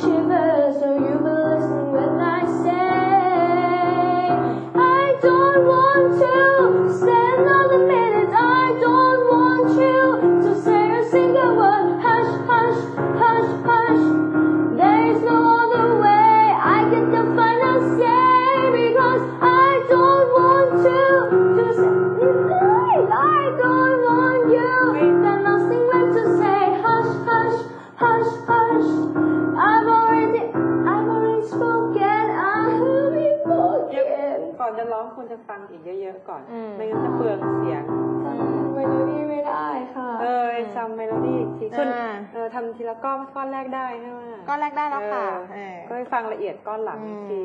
shivers, ร้องควรจะฟังอีกเยอะๆก่อน อืม ไม่งั้นจะเปลืองเสียงเมโลดี้ไม่ได้ค่ะเออจำเมโลดี้อีกทีส่วนอ่า เออทำทีละก้อนก้อนแรกได้ใช่ไหมก้อนแรกได้แล้วค่ะเอเอออ ก็ไปฟังละเอียดก้อนหลังอือีกมที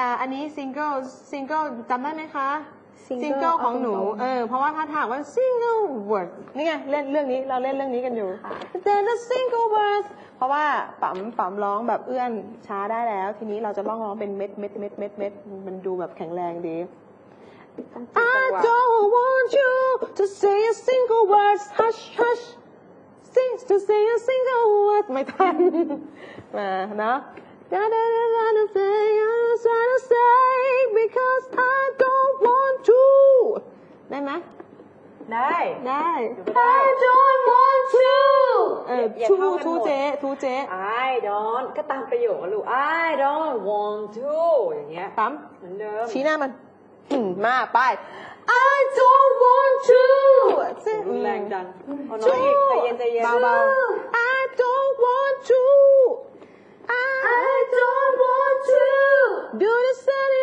อ่าอันนี้ซิงเกิลซิงเกิลจำได้ไหมคะ Single ซิงเกิลของหนูเอาตรงๆเออเพราะว่าถ้าถามว่า single word นี่ไงเล่นเรื่องนี้เราเล่นเรื่องนี้กันอยู่ Then a single word เพราะว่าปั๊มปั๊มร้องแบบเอื้อนช้าได้แล้ว ทีนี้เราจะร้องร้องเป็นเม็ดเม็ดเม็ดเม็ดเม็ดมันดูแบบแข็งแรงดี I don't want you to say a single word hush hush sing to say a single word ไม่ทันมาเนาะ Da da da da da say I'm trying to say because I don't want to ได้ไหมได้ได้ I don't want to เอออย่าทูเท่ากันทูหมดเจ๊ทูเจ๊ I don't ก็ตามประโยคอะลูก I don't want to อย่างเงี้ยปั๊ม เหมือนเดิมชี้หน้ามันอืมมาไป I don't want to รุนแรงจังเอาน้อยอีกใจเย็นใจเย็น เบาๆ I don't want to I don't want to do this any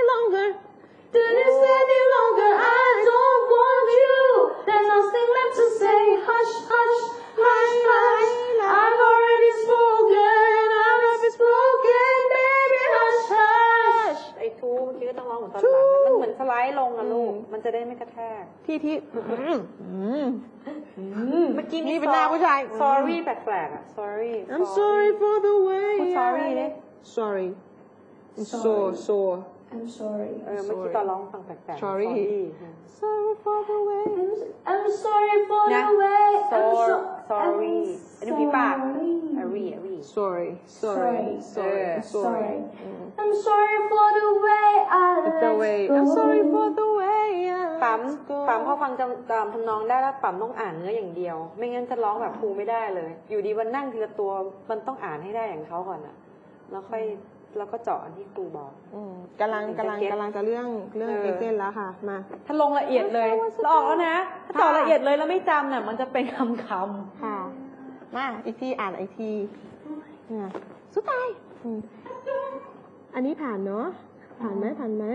ไลด์ลงอะลูก มันจะได้ไม่กระแทก ที่ที่อืมอืมเมื่อกี้นี่เป็นหน้าผู้ชาย sorry แปลกๆอะ sorry I'm sorry for the way พูด sorry ดิ sorry so Sorry. so I'm sorry. เออเมื่อกี้ตอนร้องฟังแปลกๆ Sorry sorry for the way I'm sorry for Yeah. the way. I'm Sor- so- sorry. I'm อันนี้พี่ปาก sorry. อารีอารี sorry sorry sorry Uh, sorry I'm sorry for the way I It's the let way go. I'm sorry for the way I ปั๊ม let go ปั๊มพอฟังจำตามทำนองได้แล้วปั๊มต้องอ่านเนื้ออย่างเดียว ไม่งั้นจะร้องแบบครูไม่ได้เลย อยู่ดีวันนั่งทีละตัวมันต้องอ่านให้ได้อย่างเขาก่อนอะแล้วค่อยแล้วก็เจาะอันที่ครูบอกอืมกำลังกำลังกำลังจะเรื่องเรื่องเออเอ็กเซนแล้วค่ะมา ถ้าลงละเอียดเลยเราออกแล้วนะถ้าเจาะละเอียดเลยแล้วไม่จำเนี่ยมันจะเป็นคำคค่ะมาอีกทีอ่านอีกทีเนี่ยสุดท้าย อืมอันนี้ผ่านเนาะ ผ่านไหมผ่านไหม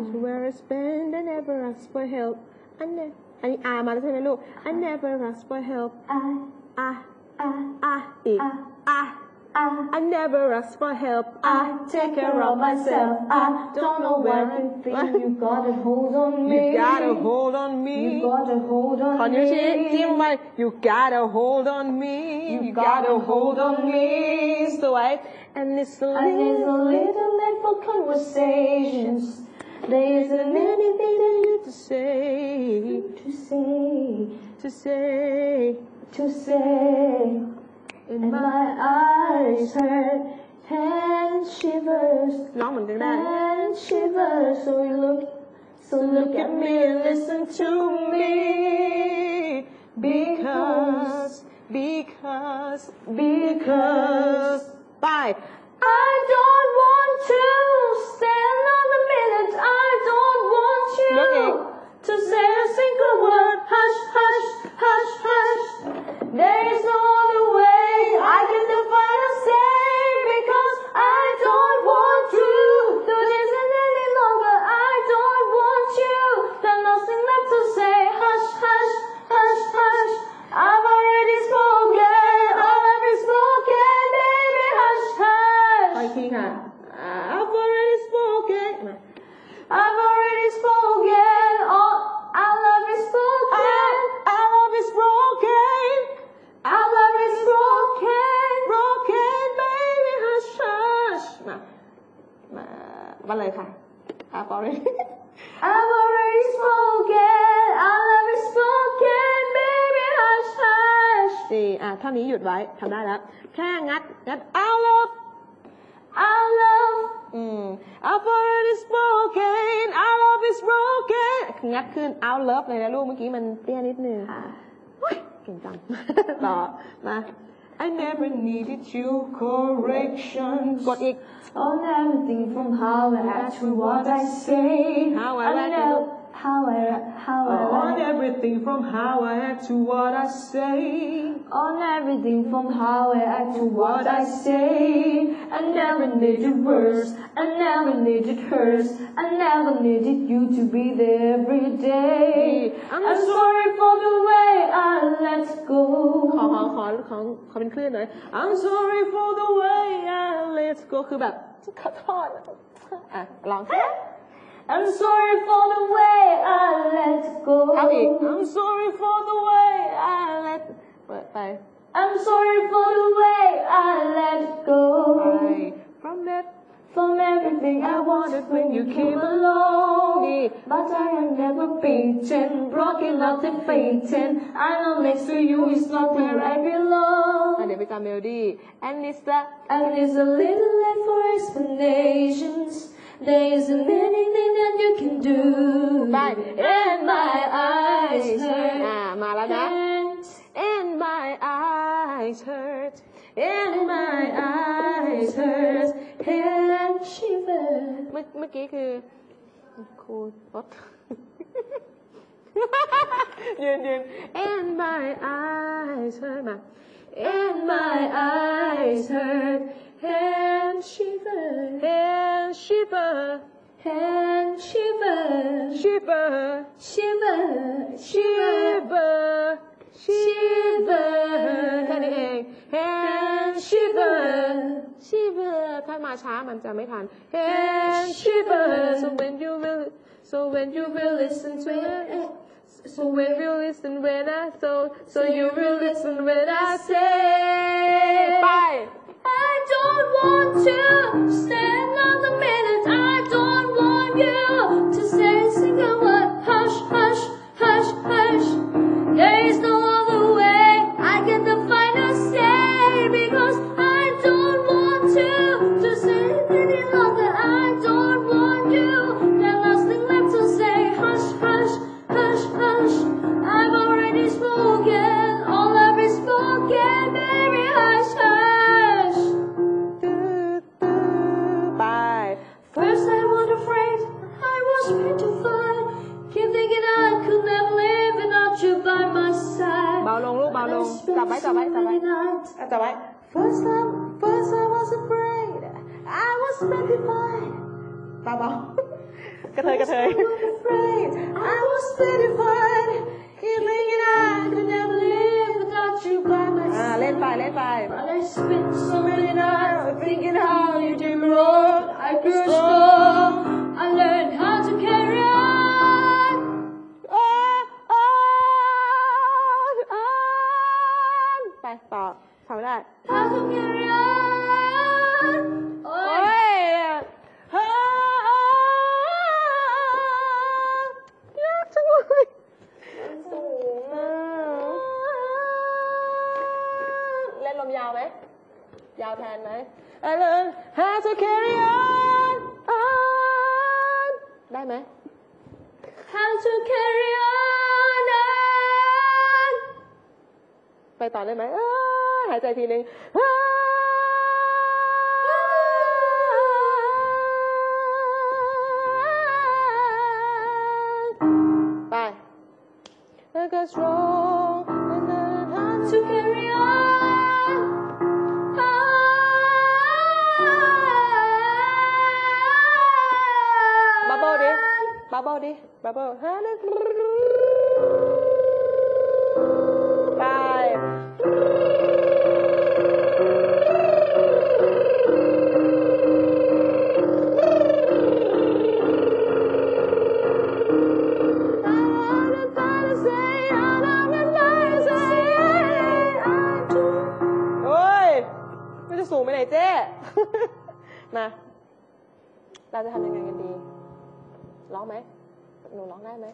Is where I spend I never ask for help อันเนี้ยอันนี้อามาแล้วใช่ไหมลูก I never ask for help I, อ่ะ I, อ่ะอีก อ่ะ อ่ะ I, I never ask for help I take care of myself. I don't know where you think you got a hold on me. You got a hold on me You got a hold on ขอนิ้วชี้จิ้ม me. ไป You got a hold on me You got a hold on me. สวย and it's a I little, little late for conversations. There isn't anything that you to say, to say, to say, to say. And my eyes hurt, hand shivers, hand shivers. So you look, so look at me and listen to me, because, because, because bye I don't want to stay another minute. I don't want you Look to say a single word. Hush, hush, hush, hush. There is no other way นี้หยุดไว้ทำได้แล้ว แค่งัดงัด I love our love อืม I've already spoken our love is broken งัดขึ้น our love เลยนะลูกเมื่อกี้มันเตี้ยนิดนึง ค่ะ เก่งจัง ต่อ มา I never needed you correction กดอีก On everything from how I act to what I say. How I act know how I how I On act. everything from how I act to what I say On everything from how I act to what I say. I never needed words. I never needed hers. I never needed you to be there every day. I'm I'm sorry for the way I let ขอ go. ขอขอขอขอเป็นคลื่นหน่อย I'm sorry for the way I let go คือแบบขอโทษอ่ะลองสิ I'm sorry for the way I let เอาอีก go. I'm sorry for the way I let เ But Bye. I'm sorry for the way I let go. Bye. From that. From everything I wanted when you came along. But I am never beaten, broken not defeated. fainting. I know next to you is not where I belong. And it a melody. And it's the. And it's a little left for explanations. There isn't anything that you can do. In my eyes. eyes hurt And my eyes hurt and shiver. เมื่อเมื่อกี้คือครูรถ ยืนยืน and my eyes hurt มา And my eyes hurt and shiver. and shiver And shiver. shiver Shiver. Shiver. shiver shiver แค่นี้เอง and shiver Shiver. shiver ถ้ามาช้ามันจะไม่ทัน and shiver so when you will so when you will listen to it so when you listen when I so so you will listen when I say ไป I don't want to stay nights. อ่ะจับไว้ First time first I was afraid I was petrified เบาเบากระเทยกระเทย I was afraid, I carry on on ได้ไหม how to carry on. on. ไปต่อได้ไหมหายใจทีนึงเอ้ยไป Like a Bubble, bubble. ร้องไหม หนูร้องได้ไหม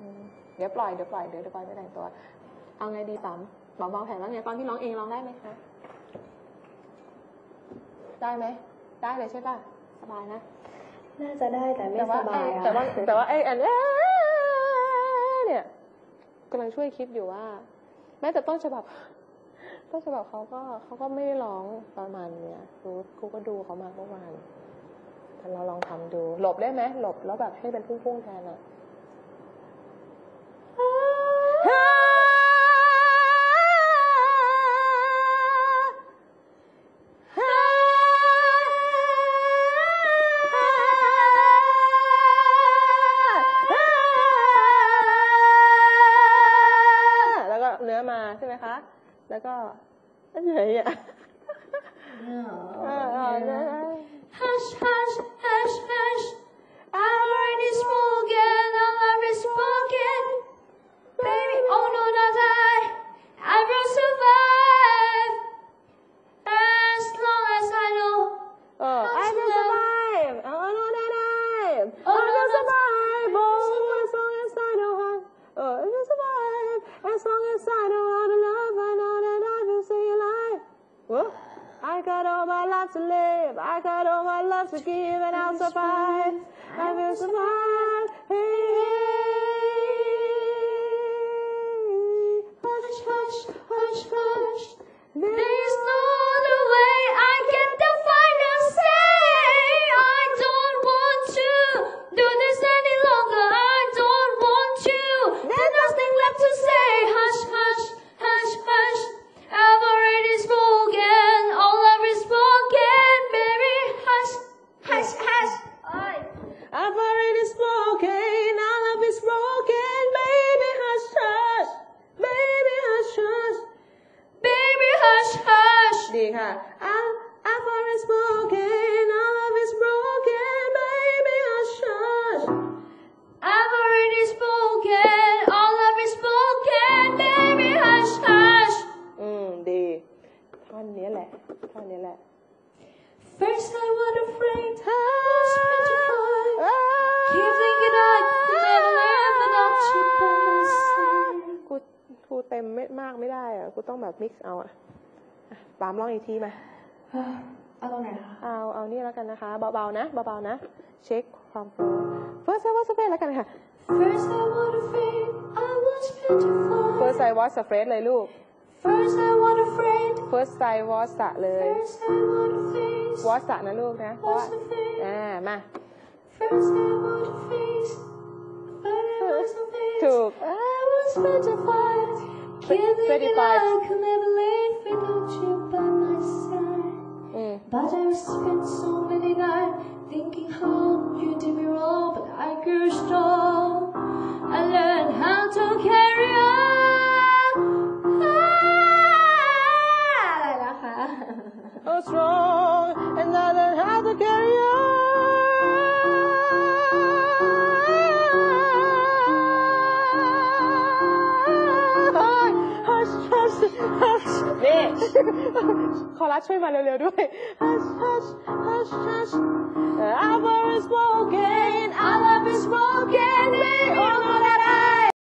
อืมเดี๋ยวปล่อย เดี๋ยวปล่อย เดี๋ยวเดี๋ยวปล่อยไปแต่งตัว เอาไงดีปั๊มเบาๆแผลแล้วไงตอนที่ร้องเองร้องได้ไหมคะ ได้ไหม ได้เลยใช่ป่ะ สบายนะ น่าจะได้แต่ไม่แต่สว่าบายไอ้อะแต่ว่าแต่ว่าไอ้อันเอ้ยเนี่ยกำลังช่วยคิดอยู่ว่า แม้แต่ต้นฉบับ ต้นฉบับเขาก็เขาก็ไม่ได้ร้องประมาณเนี้ยครูครูก็ดูเขามาเมื่อวานแต่เราลองทำดู หลบได้ไหมหลบแล้วแบบให้เป็นพุ่งๆแทนอะแล้วก็เนื้อมาใช่ไหมคะ แล้วก็อันไหนอ่ะเออเออเนื้อ Hush, hush, hush, hush. I've already spoken, all I've spoken. Baby, oh no, not I. I will survive. As long as I know. เออ I will survive I know that I I will survive oh as long as I know how เออ I will survive Whoa. I got all my life to live I got all my love to give and I'll survive I will survive hey. Hush, hush, hush, hush. There's no ค่ะ I I've already spoken, all of it's broken, baby hush hush. I've already spoken. All of I've spoken, baby. Hush, hush. อืมดีท่อนนี้แหละท่อนนี้แหละ First I was afraid, was petrified. Keep thinking I could never live without you by my side. กูกูเต็มไม่มากไม่ได้อะกูต้องแบบมิกซ์เอาอะ ปามร้องอีกทีมา เอาตรงไหนคะเอา เอานี่แล้วกันนะคะ เบาๆนะ เบาๆนะ เช็คความโฟล์ first I was afraid แล้วกันค่ะ First I was afraid, I was petrified. first I was afraid เลยลูก First I was afraid, first I was อะเลย first I was afraid. was อะนะลูกนะ เพราะว่า Was afraid. อ่า มา First I was afraid, but I was afraid. ถูก I was petrified. Can't think Petrified. I could never live without you by my side. อืม But I spent so many nights thinking how you did me wrong, but I grew strong. I learned how to carry on. อรัสช่วยมาเร็วๆด้วย Hush, hush,